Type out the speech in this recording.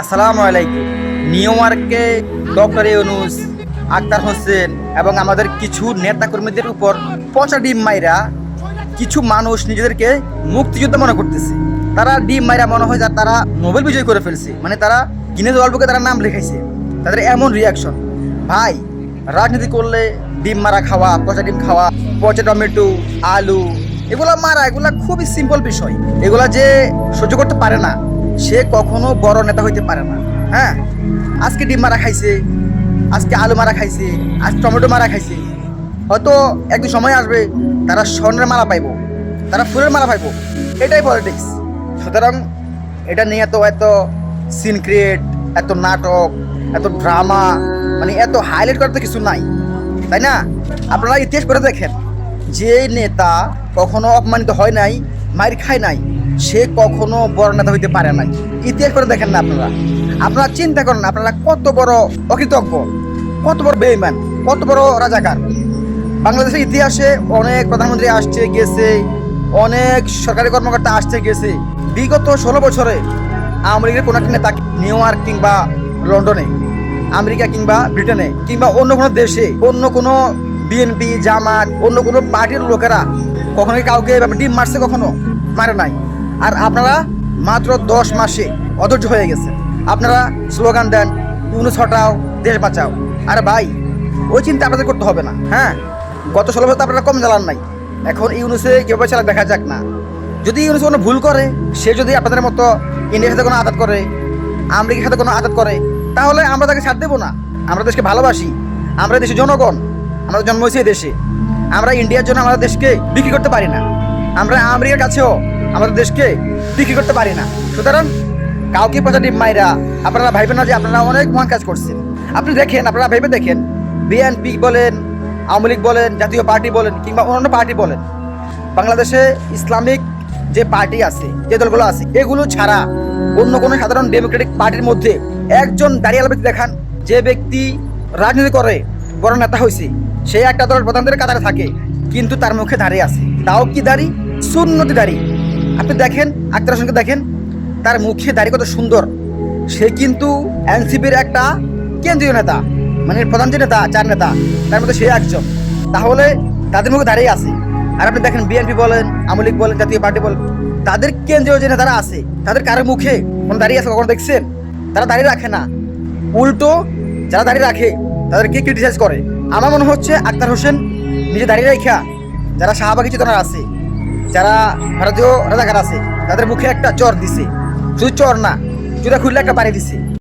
আসসালামু আলাইকুম। নিউ মার্কে ডক্টর ইউনুস আক্তার হোসেন এবং আমাদের কিছু নেতাকর্মীদের উপর পচা ডিম মাইরা কিছু মানুষ নিজেদেরকে মুক্তিযোদ্ধা মনে করতেছে। তারা ডিম মাইরা মনে হয় যে তারা নোবেল বিজয় করে ফেলছে। মানে তারা গিনেজ গল্পকে তারা নাম লিখাইছে। তাদের এমন রিয়াকশন ভাই, রাজনীতি করলে ডিম মারা খাওয়া, পচা ডিম খাওয়া, পচা টমেটো, আলু, এগুলা মারা, এগুলা খুবই সিম্পল বিষয়। এগুলা যে সহ্য করতে পারে না সে কখনো বড় নেতা হইতে পারে না। হ্যাঁ? আজকে ডিম মারা খাইছে, আজকে আলু মারা খাইছে আজ টমেটো মারা খাইছে। হয়তো একদিন সময় আসবে, তারা স্বর্ণের মারা পাইবো, তারা ফুলের মারা পাইব। এটাই পলিটিক্স সুতরাং এটা নিয়ে এত এত সিন ক্রিয়েট এত নাটক, এত ড্রামা মানে এত হাইলাইট করার তো কিছু নাই। তাই না? আপনারা ইতিহাস করে দেখেন যে নেতা কখনো অপমানিত হয় নাই মায়ের খায় নাই সে কখনো বড় নেতা হইতে পারে নাই। ইতিহাস করে দেখেন না আপনারা। আপনারা চিন্তা করেন আপনারা কত বড় অকৃতজ্ঞ, কত বড় বেইমান কত বড় রাজাকার। বাংলাদেশের ইতিহাসে অনেক প্রধানমন্ত্রী আসছে, গেছে, অনেক সরকারি কর্মকর্তা আসছে, গেছে। বিগত ষোলো বছরে আমেরিকার কোনো একটা নেতা নিউ ইয়র্ক কিংবা লন্ডনে, আমেরিকা কিংবা ব্রিটেনে, কিংবা অন্য কোনো দেশে, অন্য কোনো বিএনপি, জামাত, অন্য কোনো পার্টির লোকেরা কখনো কি কাউকে ডিম মারছে, কখনো মারে নাই। আর আপনারা মাত্র দশ মাসে অধৈর্য হয়ে গেছে আপনারা স্লোগান দেন ইউনুস হটাও দেশ বাঁচাও। আরে ভাই, ওই চিন্তা আপনাদের করতে হবে না হ্যাঁ? গত ষোলো বছর আপনারা কম জ্বালান নাই। এখন ইউনুসে কীভাবে চালা দেখা যাক না। যদি ইউনুস কোনো ভুল করে, সে যদি আপনাদের মতো ইন্ডিয়ার সাথে কোনো আঘাত করে, আমেরিকার সাথে কোনো আঘাত করে, তাহলে আমরা তাকে ছাড় দেবো না। আমরা দেশকে ভালোবাসি। আমরা দেশের জনগণ। আমরা জন্ম হয়েছি দেশে। আমরা ইন্ডিয়ার জন্য আমাদের দেশকে বিক্রি করতে পারি না। আমরা আমেরিকার কাছেও আমাদের দেশকে বিক্রি করতে পারি না। সুতরাং কাউকে পজিটিভ মাইরা আপনারা ভাইবেন না যে আপনারা অনেক মহান কাজ করছেন। আপনি দেখেন, আপনারা ভেবে দেখেন বিএনপি বলেন, আওয়ামী লীগ বলেন, জাতীয় পার্টি বলেন, কিংবা অন্যান্য পার্টি বলেন, বাংলাদেশে ইসলামিক যে পার্টি আছে, যে দলগুলো আছে, এগুলো ছাড়া অন্য কোনো সাধারণ ডেমোক্রেটিক পার্টির মধ্যে একজন দাঁড়িয়ে ব্যক্তি দেখান, যে ব্যক্তি রাজনীতি করে, বড় নেতা হয়েছে সে একটা দলের প্রধানদের কাতারে থাকে, কিন্তু তার মুখে দাঁড়িয়ে আছে। তাও কি দাড়ি? শূন্যতি দাড়ি। আপনি দেখেন, আক্তার হোসেনকে দেখেন, তার মুখে দাড়ি কত সুন্দর। সে কিন্তু এনসিপির একটা কেন্দ্রীয় নেতা মানে প্রধান যে নেতা, চার নেতা, তার মধ্যে সে একজন। তাহলে তাদের মুখে দাঁড়িয়ে আছে। আর আপনি দেখেন, বিএনপি বলেন, আওয়ামী লীগ বলেন, জাতীয় পার্টি বলেন, তাদের কেন্দ্রীয় যে নেতারা আছে, তাদের কারও মুখে কোন দাঁড়িয়ে আছে কখনো দেখছেন? তারা দাঁড়িয়ে রাখে না। উল্টো, যারা দাঁড়িয়ে রাখে, তাদেরকে ক্রিটিসাইজ করে। আমার মনে হচ্ছে আক্তার হোসেন নিজে দাঁড়িয়ে রাখা, যারা শাহবাগী চেতনার আছে যারা ভারতীয় রাজাকার আছে, তাদের মুখে একটা চর দিছে। শুধু চর না, চুরা খুললে একটা বাড়ি দিছে।